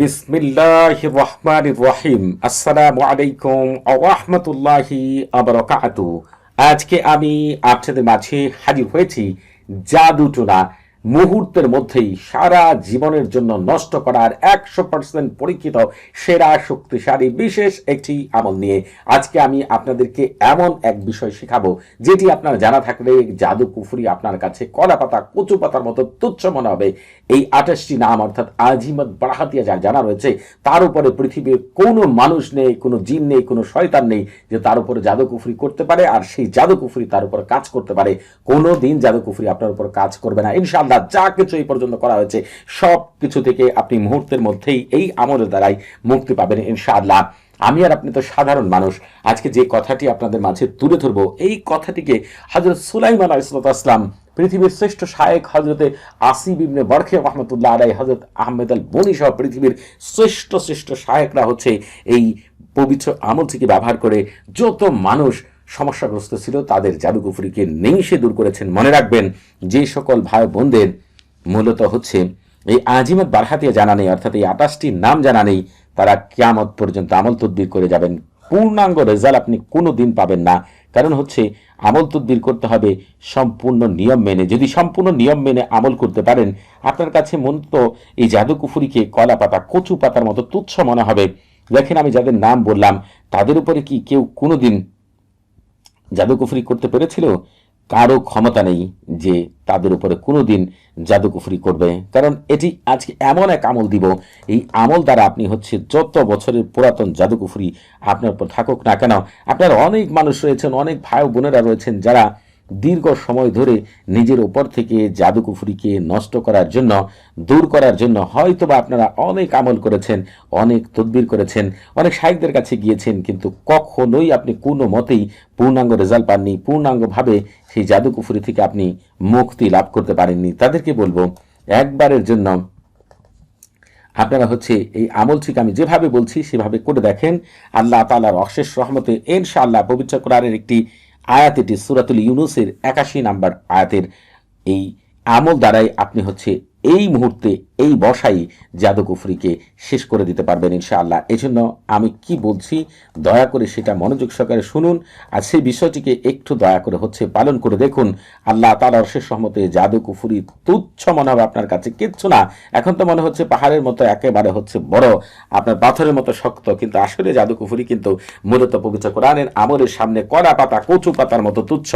বিসমিল্লাহ রহমান রহিম। আসসালামু আলাইকুম আহমতুল্লাহি আবরকাত আজকে আমি আপনাদের মাঝে হাজির হয়েছি জাদুটোনা মুহূর্তের মধ্যেই সারা জীবনের জন্য নষ্ট করার একশো পার্সেন্ট পরীক্ষিত, সেরা, শক্তিশালী, বিশেষ একটি আমল নিয়ে আজকে আমি আপনাদেরকে এমন এক বিষয় শেখাবো, যেটি আপনার জানা থাকলে জাদু কুফুরি আপনার কাছে কলা পাতা, কচু পাতার মতো তুচ্ছ মনে হবে। এই আঠাশটি নাম অর্থাৎ আজিমত বারাহাতিয়া যা জানা রয়েছে, তার উপরে পৃথিবীর কোনো মানুষ নেই, কোনো জিন নেই, কোনো শয়তান নেই যে তার উপরে জাদু কুফরি করতে পারে, আর সেই জাদু কুফরি তার উপর কাজ করতে পারে। কোনো দিন জাদু কুফরি আপনার উপর কাজ করবে না। ইনশাআল্লাহ যা কিছু এই পর্যন্ত করা হয়েছে, সব কিছু থেকে আপনি মুহূর্তের মধ্যেই এই আমলের দ্বারাই মুক্তি পাবেন ইনশাআল্লাহ। আমি আর আপনি তো সাধারণ মানুষ, আজকে যে কথাটি আপনাদের মাঝে তুলে ধরবো, এই কথাটিকে হজরত সুলাইমান আলাইসালাম পৃথিবীর শ্রেষ্ঠ শায়েক হজরতে আসিব ইবনে বরখে রহমতুল্লাহ আলাই হজরত আহমেদ আল বনি সহ পৃথিবীর শ্রেষ্ঠ শ্রেষ্ঠ শায়েকরা হচ্ছে এই পবিত্র আমলটিকে ব্যবহার করে যত মানুষ সমস্যাগ্রস্ত ছিল, তাদের জাদুকুফুরিকে নিমিশে দূর করেছেন। মনে রাখবেন, যে সকল ভাই বোনদের মূলত হচ্ছে এই আজিমত বারহাতিয়া জানা নেই, অর্থাৎ এই আটাশটি নাম জানা নেই, তারা কিয়ামত পর্যন্ত আমল তদ্বির করে যাবেন। পূর্ণাঙ্গ রেজাল্ট আপনি কোনো দিন পাবেন না। কারণ হচ্ছে, আমল তদ্বির করতে হবে সম্পূর্ণ নিয়ম মেনে। যদি সম্পূর্ণ নিয়ম মেনে আমল করতে পারেন, আপনার কাছে মূলত এই জাদুকুফুরিকে কলা পাতা, কচু পাতার মতো তুচ্ছ মনে হবে। দেখেন, আমি যাদের নাম বললাম, তাদের উপরে কি কেউ কোনোদিন জাদুকুফরি করতে পেরেছিল কারও ক্ষমতা নেই যে তাদের উপরে কোনো দিন জাদুকুফরি করবে। কারণ এটি আজকে এমন এক আমল দিব, এই আমল দ্বারা আপনি হচ্ছে যত বছরের পুরাতন জাদুকুফরি আপনার উপর থাকুক না কেন, আপনার অনেক মানুষ রয়েছেন, অনেক ভাই বোনেরা রয়েছেন যারা দীর্ঘ সময় ধরে নিজের ওপর থেকে জাদুকুফুরিকে নষ্ট করার জন্য, দূর করার জন্য হয়তোবা আপনারা অনেক আমল করেছেন, অনেক তদবির করেছেন, অনেক সাহিত্যের কাছে গিয়েছেন, কিন্তু কখনোই আপনি কোনো মতেই পূর্ণাঙ্গ রেজাল্ট পাননি, পূর্ণাঙ্গভাবে সেই জাদুকুফুরি থেকে আপনি মুক্তি লাভ করতে পারেননি। তাদেরকে বলব, একবারের জন্য আপনারা হচ্ছে এই আমল আমলটিকে আমি যেভাবে বলছি সেভাবে করে দেখেন। আল্লাহ তালার অশেষ রহমতে ইনশাআল্লাহ পবিত্র কোরআনের একটি আয়াত এটি সুরাতুল ইউনুসের একাশি নাম্বার আয়াতের এই আমল দ্বারাই আপনি হচ্ছে এই মুহূর্তে এই বসাই জাদুকুফরিকে শেষ করে দিতে পারবেন ইনশাআল্লাহ। এজন্য আমি কি বলছি, দয়া করে সেটা মনোযোগ সহকারে শুনুন। আর সেই বিষয়টিকে একটু দয়া করে হচ্ছে পালন করে দেখুন। আল্লাহ তালার শেষ সহমতে জাদুকুফুরি তুচ্ছ মনে হবে আপনার কাছে। কিচ্ছু না। এখন তো মনে হচ্ছে পাহাড়ের মতো একেবারে হচ্ছে বড়, আপনার পাথরের মতো শক্ত। কিন্তু আসলে জাদুকুফুরি কিন্তু মূলত পবিত্র কোরআনের আমলের সামনে কড়া পাতা, কচু পাতার মতো তুচ্ছ।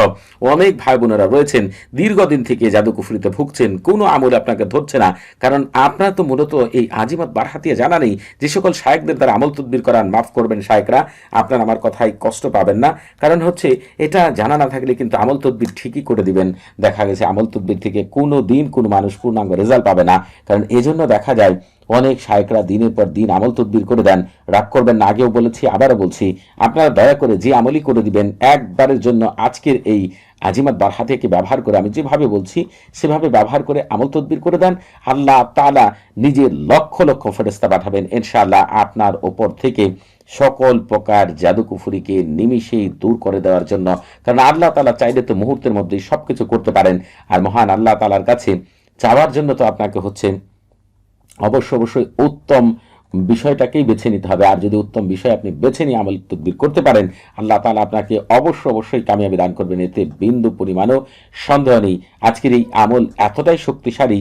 অনেক ভাই বোনেরা রয়েছেন, দীর্ঘদিন থেকে জাদুকুফুরিতে ভুগছেন। কোনো আমল আপনাকে ধরছে না। কারণ আপনার তো মূলত এই আজিমত বারহাতিয়া জানা নেই যে সকল শায়েকদের দ্বারা আমল তদ্বির করান, মাফ করবেন শায়েকরা, আপনার আমার কথায় কষ্ট পাবেন না। কারণ হচ্ছে এটা জানা না থাকলে কিন্তু আমল তদ্বির ঠিকই করে দিবেন। দেখা গেছে আমল তদ্বির থেকে কোনো দিন কোনো মানুষ পূর্ণাঙ্গ রেজাল্ট পাবে না। কারণ এজন্য দেখা যায় অনেক শায়করা দিনের পর দিন আমল তদবির করে দেন। রাগ করবেন না, আগেও বলেছি, আবারও বলছি। আপনারা দয়া করে যে আমলই করে দিবেন, একবারের জন্য আজকের এই আজিমাত বারহাতেকে ব্যবহার করে আমি যেভাবে বলছি, সেভাবে ব্যবহার করে আমল তদবির করে দেন। আল্লাহ তালা নিজের লক্ষ লক্ষ ফেরেস্তা পাঠাবেন। ইনশাআল্লাহ আপনার ওপর থেকে সকল প্রকার জাদুকুফুরিকে নিমিষেই দূর করে দেওয়ার জন্য। কারণ আল্লাহ তালা চাইলে তো মুহূর্তের মধ্যেই সব কিছু করতে পারেন। আর মহান আল্লাহ তালার কাছে চাওয়ার জন্য তো আপনাকে হচ্ছে অবশ্য অবশ্যই উত্তম বিষয়টাকেই বেছে নিতে হবে। আর যদি উত্তম বিষয় আপনি বেছে নিয়ে আমল তদ্বির করতে পারেন, আল্লাহ তালা আপনাকে অবশ্য অবশ্যই কামিয়াবি দান করবেন। এতে বিন্দু পরিমাণও সন্দেহ নেই। আজকের এই আমল এতটাই শক্তিশালী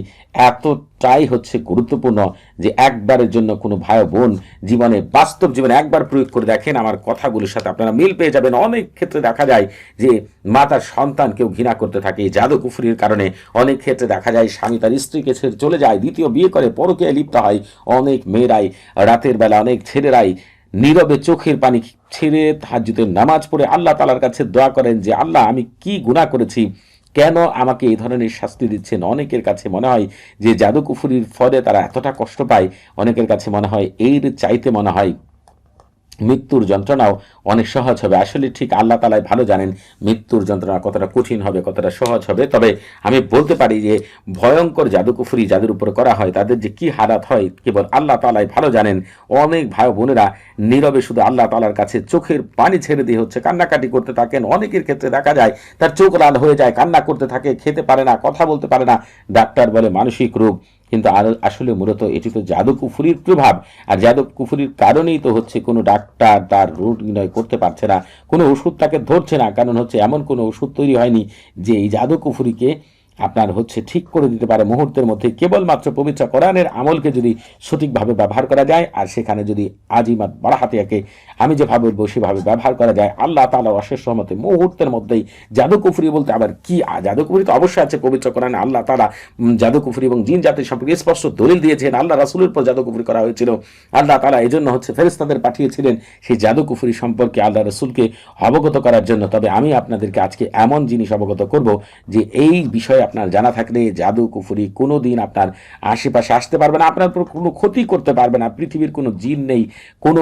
এতটাই হচ্ছে গুরুত্বপূর্ণ যে একবারের জন্য কোনো ভাই বোন জীবনে, বাস্তব জীবনে একবার প্রয়োগ করে দেখেন আমার কথাগুলোর সাথে আপনারা মিল পেয়ে যাবেন। অনেক ক্ষেত্রে দেখা যায় যে মা তার সন্তান কেউ ঘৃণা করতে থাকে জাদু কুফুরির কারণে। অনেক ক্ষেত্রে দেখা যায় স্বামী তার স্ত্রীকে ছেড়ে চলে যায়, দ্বিতীয় বিয়ে করে পরকে লিপ্ত হয়। অনেক মেয়েরাই রাতের বেলা, অনেক ছেলেরাই নীরবে চোখের পানি ছেড়ে তাহাজ্জুদের নামাজ পড়ে। আল্লাহ তালার কাছে দোয়া করেন যে, আল্লাহ, আমি কি গুণা করেছি কেন আমাকে এই ধরনের শাস্তি দিচ্ছেন? অনেকের কাছে মনে হয় যে জাদুকুফুরির ফলে তারা এতটা কষ্ট পায়। অনেকের কাছে মনে হয় এর চাইতে মনে হয় মৃত্যুর যন্ত্রণাও অনেক সহজ হবে। আসলে ঠিক আল্লাহ তালাই ভালো জানেন মৃত্যুর যন্ত্রণা কতটা কঠিন হবে, কতটা সহজ হবে। তবে আমি বলতে পারি যে, ভয়ঙ্কর জাদুকুফুরি যাদের উপর করা হয়, তাদের যে কি হারাত হয়, কেবল আল্লাহ তালাই ভালো জানেন। অনেক ভাই বোনেরা নীরবে শুধু আল্লাহ তালার কাছে চোখের পানি ছেড়ে দিয়ে হচ্ছে কান্নাকাটি করতে থাকেন। অনেকের ক্ষেত্রে দেখা যায়, তার চোখ লাল হয়ে যায়, কান্না করতে থাকে, খেতে পারে না, কথা বলতে পারে না। ডাক্তার বলে মানসিক রোগ কিন্তু আসলে মূলত এটি তো জাদু কুফুরির প্রভাব, আর জাদু কুফুরির কারণেই তো হচ্ছে কোনো ডাক্তার তার রোগ নির্ণয় করতে পারছে না, কোনো ওষুধ তাকে ধরছে না, কারণ হচ্ছে এমন কোনো ওষুধ তৈরি হয়নি যে এই জাদু কুফুরিকে আপনার হচ্ছে ঠিক করে দিতে পারে মুহূর্তের মধ্যে। কেবলমাত্র পবিত্র কোরআনের আমলকে যদি সঠিকভাবে ব্যবহার করা যায়, আর সেখানে যদি আজিমাত বাড়াহাতিয়াকে আমি যেভাবে বলব, সেভাবে ব্যবহার করা যায়, আল্লাহ তালা অশেষ সহমতে মুহূর্তের মধ্যেই জাদুকুফরি বলতে আবার কি জাদুকুফরি তো অবশ্যই আছে পবিত্র কোরআনে। আল্লাহ তালা জাদুকুফরি এবং জিন জাতির সম্পর্কে স্পষ্ট দলিল দিয়েছেন। আল্লাহ রাসুলের পর জাদুকুফরি করা হয়েছিল। আল্লাহ তালা এই জন্য হচ্ছে ফেরেস্তাদের পাঠিয়েছিলেন সেই জাদুকুফরি সম্পর্কে আল্লাহ রসুলকে অবগত করার জন্য। তবে আমি আপনাদেরকে আজকে এমন জিনিস অবগত করব যে এই বিষয়ে আপনার জানা থাকলে, জাদু, কুফুরি কোনো দিন আপনার আশেপাশে আসতে পারবে না। আপনার কোনো ক্ষতি করতে পারবে না। পৃথিবীর কোনো জিন নেই, কোনো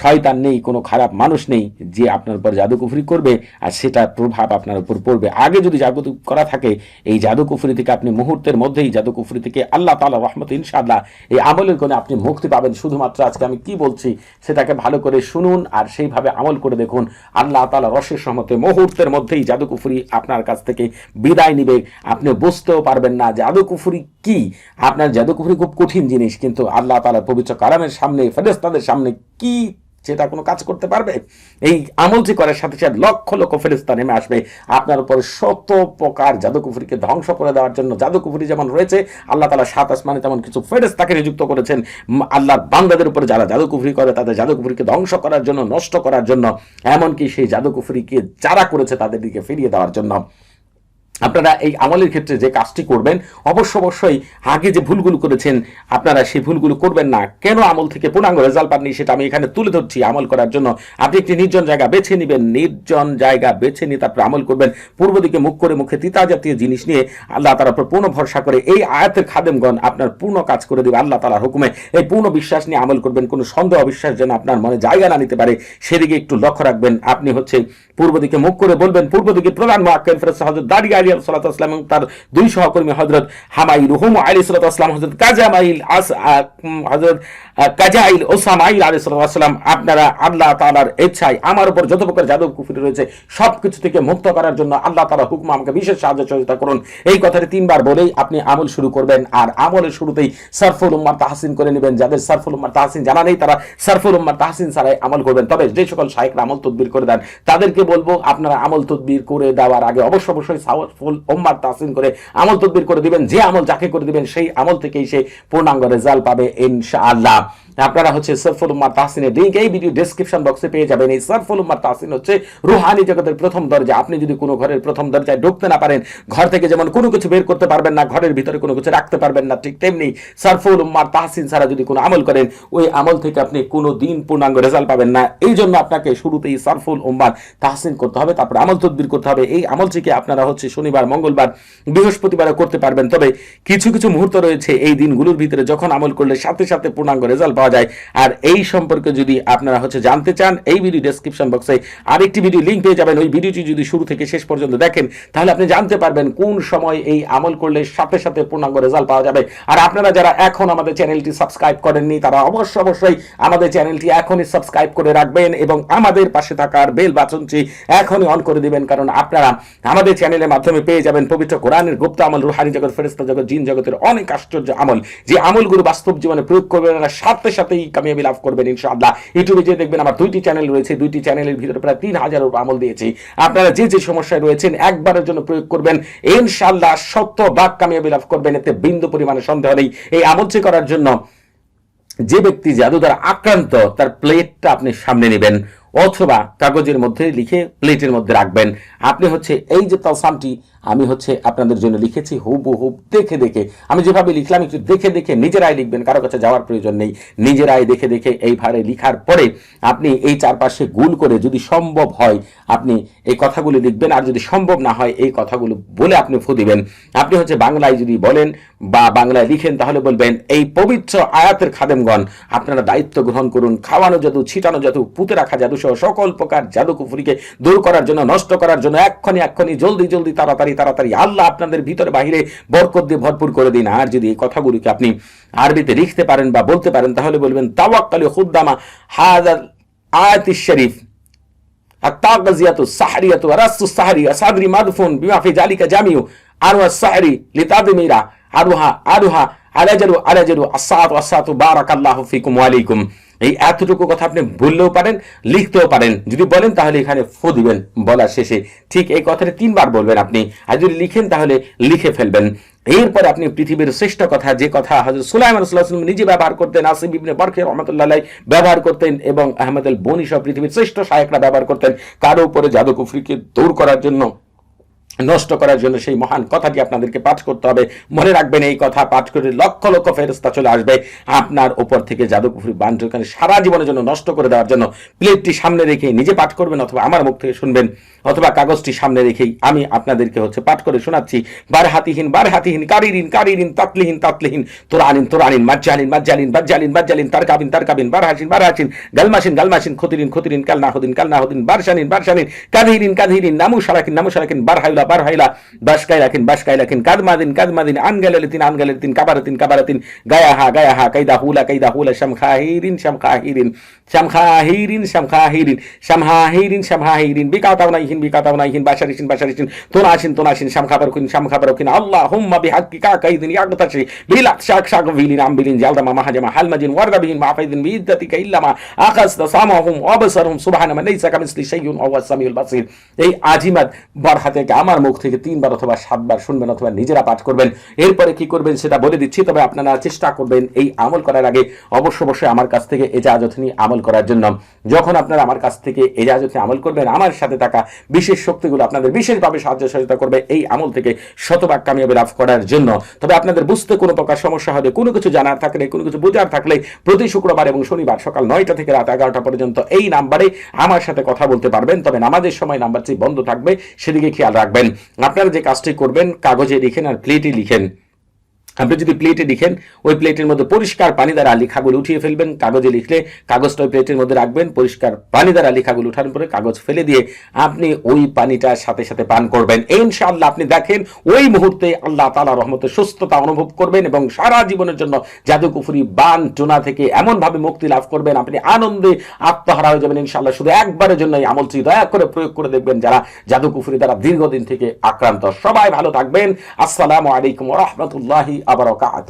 শয়তান নেই, কোনো খারাপ মানুষ নেই যে আপনার উপর জাদুকুফরি করবে আর সেটার প্রভাব আপনার উপর পড়বে। আগে যদি জাদু করা থাকে, এই জাদুকুফরি থেকে আপনি মুহূর্তের মধ্যেই জাদুকুফরি থেকে আল্লাহ তালা রহমত ইনশাআল্লাহ এই আমলের কোণে আপনি মুক্তি পাবেন। শুধুমাত্র আজকে আমি কি বলছি, সেটাকে ভালো করে শুনুন আর সেইভাবে আমল করে দেখুন। আল্লাহ তালা রসের সহমতে মুহূর্তের মধ্যেই জাদুকুফরি আপনার কাছ থেকে বিদায় নিবে। আপনি বুঝতেও পারবেন না জাদুকুফরি কি। আপনার জাদুকুফরি খুব কঠিন জিনিস, কিন্তু আল্লাহ তালা পবিত্র কালামের সামনে ফেরেস্তাদের সামনে কি সেটা কোনো কাজ করতে পারবে? এই আমলটি করার সাথে সাথে লক্ষ লক্ষ ফেরিস্তা নেমে আসবে। আপনার উপর শত প্রকার জাদুকুফুরিকে ধ্বংস করে দেওয়ার জন্য জাদুকুফুরি যেমন রয়েছে, আল্লাহ তালা সাত আসমানে তেমন কিছু ফেরেস্তাকে নিযুক্ত করেছেন। আল্লাহ বান্দাদের উপর যারা জাদুকুফুরি করে, তাদের জাদুকুফুরিকে ধ্বংস করার জন্য, নষ্ট করার জন্য, এমনকি সেই জাদুকুফুরিকে যারা করেছে, তাদের দিকে ফিরিয়ে দেওয়ার জন্য। আপনারা এই আমলের ক্ষেত্রে যে কাজটি করবেন, অবশ্য অবশ্যই আগে যে ভুলগুলো করেছেন, আপনারা সেই ভুলগুলো করবেন না। কেন আমল থেকে পূর্ণাঙ্গ রেজাল্ট পাননি সেটা আমি এখানে তুলে ধরছি আমল করার জন্য। আপনি একটি নির্জন জায়গা বেছে নেবেন, নির্জন জায়গা বেছে নিয়ে তারপরে আমল করবেন। পূর্ব দিকে মুখ করে মুখে তিতা জাতীয় জিনিস নিয়ে আল্লাহ তালার উপর পূর্ণ ভরসা করে এই আয়াতের খাদেমগণ আপনার পূর্ণ কাজ করে দেবে আল্লাহ তালার হুকুমে। এই পূর্ণ বিশ্বাস নিয়ে আমল করবেন, কোনো সন্দেহ অবিশ্বাস যেন আপনার মনে জায়গা না নিতে পারে। সেদিকে একটু লক্ষ্য রাখবেন, আপনি হচ্ছে পূর্ব দিকে মুখ করে বলবেন, পূর্ব দিকে প্রধান মহাক্কেল ফেরত হজরত দাঁড়িয়ে আলী সালাতাম এবং তার দুই সহকর্মী হজরত হামাইল, হুম আলী সালাতাম হজরত কাজামাইল, আস হজরত কাজাইল ওসামাইল আলী সালাতাম আপনারা আল্লাহ তালার ইচ্ছায় আমার উপর যত প্রকার যাদব কুফুরি রয়েছে সব কিছু থেকে মুক্ত করার জন্য আল্লাহ তালা হুকুম আমাকে বিশেষ সাহায্য সহযোগিতা করুন। এই কথাটি তিনবার বলেই আপনি আমল শুরু করবেন আর আমলের শুরুতেই সারফুল উম্মার তাহসিন করে নেবেন। যাদের সারফুল উম্মার তাহসিন জানা নেই, তারা সারফুল উম্মার তাহসিন ছাড়াই আমল করবেন। তবে যে সকল শাহেকরা আমল তদবির করে দেন, তাদেরকে বলব, আপনারা আমল তদবির করে দেওয়ার আগে অবশ্য অবশ্যই সারফুল ওম্মার তাসিন করে আমল তদবির করে দিবেন, যে আমল যাকে করে দিবেন, সেই আমল থেকেই সে পূর্ণাঙ্গ রেজাল্ট পাবে ইনশাআল্লাহ। আপনারা হচ্ছে সরফুল উম্মার তাহসিনের লিঙ্ক এই ভিডিও ডেসক্রিপশন বক্সে পেয়ে যাবেন। এই সরফুল উম্মার তাহসিন হচ্ছে রুহানি জগতের প্রথম দরজা। আপনি যদি কোনো ঘরের প্রথম দরজায় ঢুকতে না পারেন, ঘর থেকে যেমন কোনো কিছু বের করতে পারবেন না, ঘরের ভিতরে কোনো কিছু রাখতে পারবেন না, ঠিক তেমনি সরফুল উম্মার তাহসিন ছাড়া যদি কোনো আমল করেন, ওই আমল থেকে আপনি কোনো দিন পূর্ণাঙ্গ রেজাল্ট পাবেন না। এই জন্য আপনাকে শুরুতেই সরফুল উম্মার তাহসিন করতে হবে, তারপর আমল তদবির করতে হবে। এই আমলটিকে আপনারা হচ্ছে শনিবার, মঙ্গলবার, বৃহস্পতিবারে করতে পারবেন। তবে কিছু কিছু মুহূর্ত রয়েছে এই দিনগুলোর ভিতরে যখন আমল করলে সাথে সাথে পূর্ণাঙ্গ রেজাল্ট পাওয়া যায়। আর এই সম্পর্কে যদি আপনারা হচ্ছে জানতে চান, এই ভিডিও ডেসক্রিপশন বক্সে আরেকটি ভিডিও লিঙ্ক পেয়ে যাবেন। ওই ভিডিওটি যদি শুরু থেকে শেষ পর্যন্ত দেখেন, তাহলে আপনি জানতে পারবেন কোন সময় এই আমল করলে সাথে সাথে পূর্ণাঙ্গ রেজাল্ট পাওয়া যাবে। আর আপনারা যারা এখন আমাদের চ্যানেলটি সাবস্ক্রাইব করেননি, তারা অবশ্যই অবশ্যই আমাদের চ্যানেলটি এখনই সাবস্ক্রাইব করে রাখবেন এবং আমাদের পাশে থাকার বেল বাটনটি এখনই অন করে দিবেন। কারণ আপনারা আমাদের চ্যানেলের মাধ্যমে পেয়ে যাবেন পবিত্র কোরআনের গুপ্ত আমল, রুহানি জগৎ ফেরেস্তা জগৎ, জিন জগতের অনেক আশ্চর্য আমল। যে আমলগুলো বাস্তব জীবনে প্রয়োগ করবেন সাথে সাথেই কামিয়াবি লাভ করবেন ইনশাআল্লাহ। ইউটিউবে যে দেখবেন আমার দুইটি চ্যানেল রয়েছে। দুইটি চ্যানেলের ভিতরে প্রায় তিন হাজার আমল দিয়েছি। আপনারা যে যে সমস্যায় রয়েছেন, একবারের জন্য প্রয়োগ করবেন। ইনশাআল্লাহ সত্য বাক কামিয়াবি লাভ করবেন। এতে বিন্দু পরিমাণে সন্দেহ নেই। এই আমলটি করার জন্য যে ব্যক্তি জাদু দ্বারা আক্রান্ত, তার প্লেটটা আপনি সামনে নেবেন। অথবা কাগজের মধ্যে লিখে প্লেটের মধ্যে রাখবেন। আপনি হচ্ছে এই যে তালসামটি, আমি হচ্ছে আপনাদের জন্য লিখেছি হুবু হুব দেখে দেখে। আমি যেভাবে লিখলাম, একটু দেখে দেখে নিজেরাই লিখবেন, কারও কাছে যাওয়ার প্রয়োজন নেই। নিজেরাই দেখে দেখে এই এইভাবে লিখার পরে আপনি এই চারপাশে গুল করে যদি সম্ভব হয়, আপনি এই কথাগুলি লিখবেন, আর যদি সম্ভব না হয়, এই কথাগুলো বলে আপনি ফু দিবেন। আপনি হচ্ছে বাংলায় যদি বলেন বা বাংলায় লিখেন তাহলে বলবেন এই পবিত্র আয়াতের খাদেমগণ আপনারা দায়িত্ব গ্রহণ করুন খাওয়ানো জাদু ছিটানো জাদু পুঁতে রাখা জাদু সহ সকল প্রকার জাদু কুফুরিকে দূর করার জন্য নষ্ট করার জন্য এক্ষণি এক্ষণি জলদি জলদি তাড়াতাড়ি তাড়াতাড়ি আল্লাহ আপনাদের ভিতরে বাহিরে বরকত দিয়ে ভরপুর করে দিন আর যদি এই কথাগুলিকে আপনি আরবিতে লিখতে পারেন বা বলতে পারেন তাহলে বলবেন তাওয়াক্কালি খুদ্দামা হাজার আয়াত শরীফ الطاغزية السحرية ورس السحري أصادري مدفون بما في ذلك جميع আরুহা সাহরি লিতাদিমিরা আরুহা আরুহা আলাজারু আলাজারু আসাতু আসাতু, বারাকাল্লাহু ফিকুম ওয়া আলাইকুম। এই এতটুকু কথা আপনি বললেও পারেন, লিখতেও পারেন। যদি বলেন তাহলে এখানে ফু দিবেন বলার শেষে। ঠিক এই কথাটা তিনবার বলবেন আপনি। আর যদি লিখেন তাহলে লিখে ফেলবেন। এরপরে আপনি পৃথিবীর শ্রেষ্ঠ কথা, যে কথা হজরত সুলাইমান সাল্লাল্লাহু নিজে ব্যবহার করতেন আসিফ ইবনে বরখে রহমতুল্লাহ ব্যবহার করতেন এবং আহমদ আল বনি পৃথিবীর শ্রেষ্ঠ শায়করা ব্যবহার করতেন, কারও উপরে জাদু কুফরিকে দূর করার জন্য। নষ্ট করার জন্য সেই মহান কথাটি আপনাদেরকে পাঠ করতে হবে। মনে রাখবেন, এই কথা পাঠ করে লক্ষ লক্ষ ফেরস্তা চলে আসবে আপনার ওপর থেকে জাদুকুফরি বান্ধকানে সারা জীবনের জন্য নষ্ট করে দেওয়ার জন্য। প্লেটটি সামনে রেখে নিজে পাঠ করবেন অথবা আমার মুখ থেকে শুনবেন অথবা কাগজটি সামনে রেখেই আমি আপনাদেরকে হচ্ছে পাঠ করে শোনাচ্ছি। বার হাতিহীন বার হাতিহীন কারিরিন কারিরিন, তাতলিহীন তাতলিহীন, তোরানিন তোরানিন মাজ্জালিন মাজ্জালিন বাজ্জালিন বাজ্জালিন তার কাবিন তার কাবিন বার হাসিন বার হাসিন গালমাসিন গালমাসিন খতিরিন খতিরিন কালনাহুদিন কালনাহুদিন বারশানিন বারশানিন কাধিরিন কাধিরিন নামু সারাকিন নামু সারাকিন বার হাইলা বার হাইলা বাসকাই রাখিন বাসকাই রাখিন কাদমাদিন কাদমাদিন আনগালালিতিন আনগালালিতিন কাবারাতিন কাবারাতিন গায়াহা গায়াহা কাইদা হুলা কাইদা হুলা শামখাহিরিন শামখাহিরিন শামখাহিরিন শামখাহিরিন শামহাহিরিন শামহাহিরিন বিকাতাউনাইহিন বিকাতাউনাইহিন বাশারিসিন বাশারিসিন তোনাসিন তোনাসিন শামখাবারকিন শামখাবারকিন আল্লাহুম্মা বিহাক্কিকা কাইদিন ইয়াগতাশি বিলাত শাক শাক বিলিন আমবিলিন জালদামা মাহাজামা হালমাজিন ওয়ারদাবিহিন মাফাইদিন বিইদ্দাতিকা ইল্লামা আখাসতা সামাহুম ওয়াবসারহুম সুবহানা মান লাইসা কামিসলি শাইউন ওয়া হুয়াস সামিউল বাসির এই আজিমাত বারহা থেকে আমার মুখ থেকে তিনবার অথবা সাতবার শুনবেন অথবা নিজেরা পাঠ করবেন। এরপরে কি করবেন সেটা বলে দিচ্ছি, তবে আপনারা চেষ্টা করবেন এই আমল করার আগে অবশ্য অবশ্যই আমার কাছ থেকে এজাজত নিয়ে আমল করার জন্য। যখন আপনারা আমার কাছ থেকে এজাজত নিয়ে আমল করবেন, আমার সাথে থাকা বিশেষ শক্তিগুলো আপনাদের বিশেষভাবে সাহায্য সহযোগিতা করবে এই আমল থেকে শতভাগ কামিয়াবি লাভ করার জন্য। তবে আপনাদের বুঝতে কোনো প্রকার সমস্যা হবে কোনো কিছু জানার থাকলে, কোনো কিছু বোঝার থাকলে প্রতি শুক্রবার এবং শনিবার সকাল নয়টা থেকে রাত এগারোটা পর্যন্ত এই নাম্বারে আমার সাথে কথা বলতে পারবেন। তবে নামাজের সময় নাম্বারটি বন্ধ থাকবে, সেদিকে খেয়াল রাখবেন। আপনারা যে কাজটি করবেন কাগজে লিখেন আর প্লেটে লিখেন। আপনি যদি প্লেটে লিখেন, ওই প্লেটের মধ্যে পরিষ্কার পানি দ্বারা লেখাগুলো উঠিয়ে ফেলবেন। কাগজে লিখলে কাগজটা ওই প্লেটের মধ্যে রাখবেন, পরিষ্কার পানি দ্বারা লেখাগুলো উঠানোর পরে কাগজ ফেলে দিয়ে আপনি ওই পানিটার সাথে সাথে পান করবেন। ইনশাআল্লাহ আপনি দেখেন, ওই মুহূর্তে আল্লাহ তালা রহমতে সুস্থতা অনুভব করবেন এবং সারা জীবনের জন্য জাদুকুফুরি বান টোনা থেকে এমনভাবে মুক্তি লাভ করবেন। আপনি আনন্দে আত্মহারা হয়ে যাবেন ইনশাআল্লাহ। শুধু একবারের জন্য এই আমলটি দয়া করে প্রয়োগ করে দেখবেন যারা জাদুকুফুরি দ্বারা দীর্ঘদিন থেকে আক্রান্ত। সবাই ভালো থাকবেন। আসসালামু আলাইকুম রহমতুল্লাহি আবরকাত